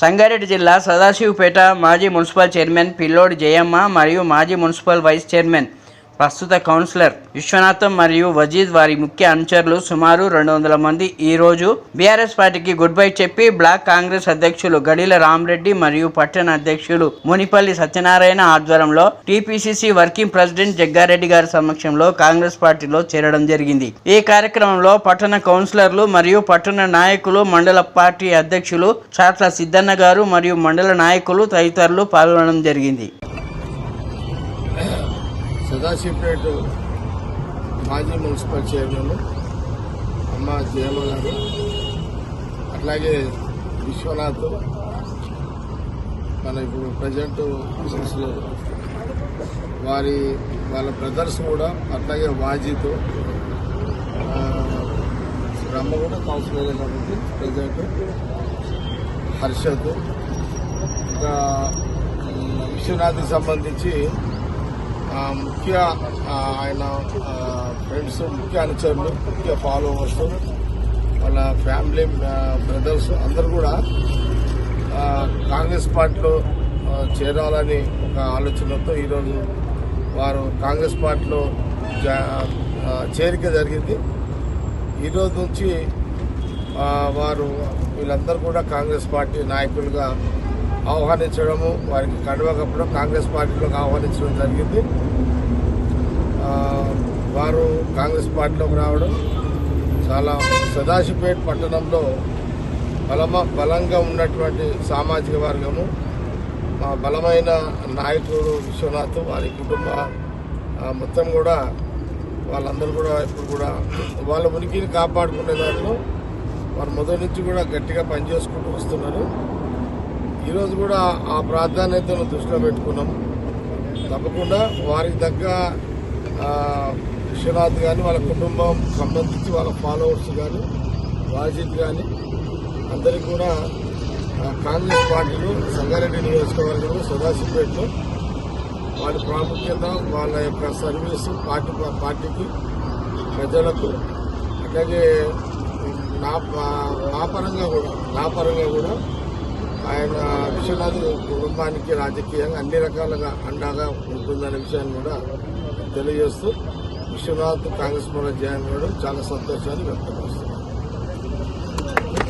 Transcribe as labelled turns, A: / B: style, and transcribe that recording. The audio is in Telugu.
A: సంగారెడ్డి జిల్లా సదాశివపేట మాజీ మున్సిపల్ చైర్మన్ పిల్లోడి జయమ్మ మరియు మాజీ మున్సిపల్ వైస్ చైర్మన్ ప్రస్తుత కౌన్సిలర్ విశ్వనాథం మరియు వజీద్ వారి ముఖ్య అనుచరులు సుమారు రెండు వందల మంది. ఈ రోజు బీఆర్ఎస్ పార్టీకి గుడ్ బై చెప్పి బ్లాక్ కాంగ్రెస్ అధ్యక్షులు గడిల రామరెడ్డి మరియు పట్టణ అధ్యక్షులు మునిపల్లి సత్యనారాయణ ఆధ్వర్యంలో టీపీసీసీ వర్కింగ్ ప్రెసిడెంట్ జగ్గారెడ్డి గారి సమక్షంలో కాంగ్రెస్ పార్టీలో చేరడం జరిగింది. ఈ కార్యక్రమంలో పట్టణ కౌన్సిలర్లు మరియు పట్టణ నాయకులు మండల పార్టీ అధ్యక్షులు చాట్ల సిద్ధన్న గారు మరియు మండల నాయకులు తదితరులు పాల్గొనడం జరిగింది.
B: సదాశివపేట మాజీ మున్సిపల్ చైర్మన్ అమ్మ జయమ్మ గారు అట్లాగే విశ్వనాథ్ మన ఇప్పుడు ప్రజెంట్ బిజినెస్లో వారి వాళ్ళ బ్రదర్స్ కూడా అట్లాగే వాజీతో బ్రహ్మ కూడా కౌన్సిలర్ కాబట్టి ప్రజెంట్ హర్షత్ ఇంకా విశ్వనాథ్కి సంబంధించి ముఖ్య ఆయన ఫ్రెండ్స్ ముఖ్య అనుచరులు ముఖ్య ఫాలోవర్స్ వాళ్ళ ఫ్యామిలీ బ్రదర్స్ అందరు కూడా కాంగ్రెస్ పార్టీలో చేరాలని ఒక ఆలోచనతో ఈరోజు వారు కాంగ్రెస్ పార్టీలో చేరిక జరిగింది. ఈరోజు నుంచి వారు వీళ్ళందరూ కూడా కాంగ్రెస్ పార్టీ నాయకులుగా ఆహ్వానించడము వారికి కడవకప్పుడు కాంగ్రెస్ పార్టీలోకి ఆహ్వానించడం జరిగింది. వారు కాంగ్రెస్ పార్టీలోకి రావడం చాలా సదాశివపేట పట్టణంలో బలమ బలంగా ఉన్నటువంటి సామాజిక వర్గము. మా బలమైన నాయకుడు విశ్వనాథ్ వారి కుటుంబ మొత్తం కూడా వాళ్ళందరూ కూడా ఇప్పుడు కూడా వాళ్ళ ఉనికిని కాపాడుకునే దాంట్లో వారు మొదటి నుంచి కూడా గట్టిగా పనిచేసుకుంటూ వస్తున్నారు. ఈరోజు కూడా ఆ ప్రాధాన్యతను దృష్టిలో పెట్టుకున్నాం. తప్పకుండా వారికి తగ్గ విశ్వనాథ్ కానీ వాళ్ళ కుటుంబం సంబంధించి వాళ్ళ ఫాలోవర్స్ కానీ వాజిద్ కానీ అందరికీ కూడా కాంగ్రెస్ పార్టీలో సంగారెడ్డి నియోజకవర్గంలో సదాశివపేటలో వారి ప్రాముఖ్యత వాళ్ళ యొక్క సర్వీస్ పార్టీ పార్టీకి ప్రజలకు అట్లాగే నా నా పరంగా కూడా నా పరంగా కూడా ఆయన విశ్వనాథ్ కుటుంబానికి రాజకీయంగా అన్ని రకాలుగా అండగా ఉంటుందనే విషయాన్ని కూడా తెలియజేస్తూ విశ్వనాథ్ కాంగ్రెస్ పార్టీ జాయిన్ అవ్వడం చాలా సంతోషాన్ని వ్యక్తం